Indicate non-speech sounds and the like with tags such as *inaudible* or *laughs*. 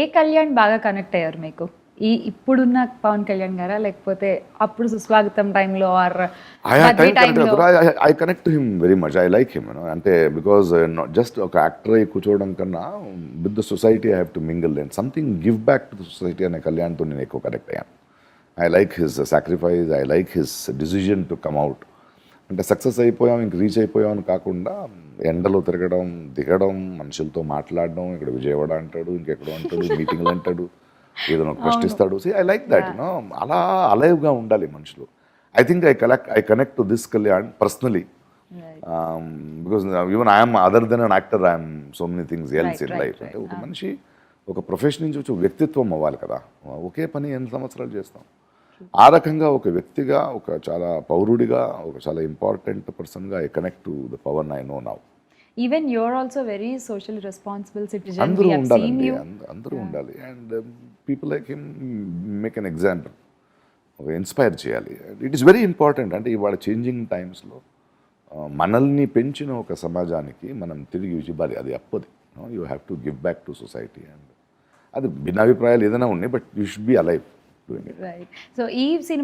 ఏ కళ్యాణ్ బాగా కనెక్ట్ అయ్యారు మీకు? ఈ ఇప్పుడున్న పవన్ కళ్యాణ్ గారా? లేకపోతే అప్పుడు సుస్వాగతం టైంలో are him very much. I like him, you know. అంటే బికాజ్ జస్ట్ ఒక యాక్టర్ అయి కూర్చోవడం కన్నా with the society I have to mingle and something give back to the society అనే కళ్యాణ్తో నేను ఎక్కువ కనెక్ట్ అయ్యాను. I like his sacrifice I like his decision to come out అంటే సక్సెస్ అయిపోయాం ఇంక రీచ్ అయిపోయాం అని కాకుండా ఎండలో తిరగడం దిగడం మనుషులతో మాట్లాడడం ఇక్కడ విజయవాడ అంటాడు ఇంకెక్కడో అంటాడు *laughs* మీటింగ్లు అంటాడు ఏదైనా ఇస్తాడు. See I like that you know అలా అలైవ్గా ఉండాలి మనుషులు. I think I collect I connect to this Kalyan personally because even I'm other than an actor I'm so many things else in life. అంటే ఒక మనిషి ఒక ప్రొఫెషన్ నుంచి వచ్చి వ్యక్తిత్వం అవ్వాలి కదా. ఒకే పని ఎన్ని సంవత్సరాలు చేస్తాం? ఆ రకంగా ఒక వ్యక్తిగా ఒక చాలా పౌరుడిగా ఒక చాలా ఇంపార్టెంట్ పర్సన్గా I connect to the power I know now even you're also very social responsible citizen అందరూ ఉండాలండి. అంద- అందరూ ఉండాలి. And people like him make an example ఒక ఇన్స్పైర్ చేయాలి. ఇట్ ఈస్ వెరీ ఇంపార్టెంట్ అంటే ఇవాళ చేంజింగ్ టైమ్స్లో మనల్ని పెంచిన ఒక సమాజానికి మనం తిరిగి ఇవ్వాలి. అది అప్పది. You have to give back to society and అది భిన్నాభిప్రాయాలు ఏదైనా ఉన్నాయి but you should be alive doing it right so ఈ సినిమా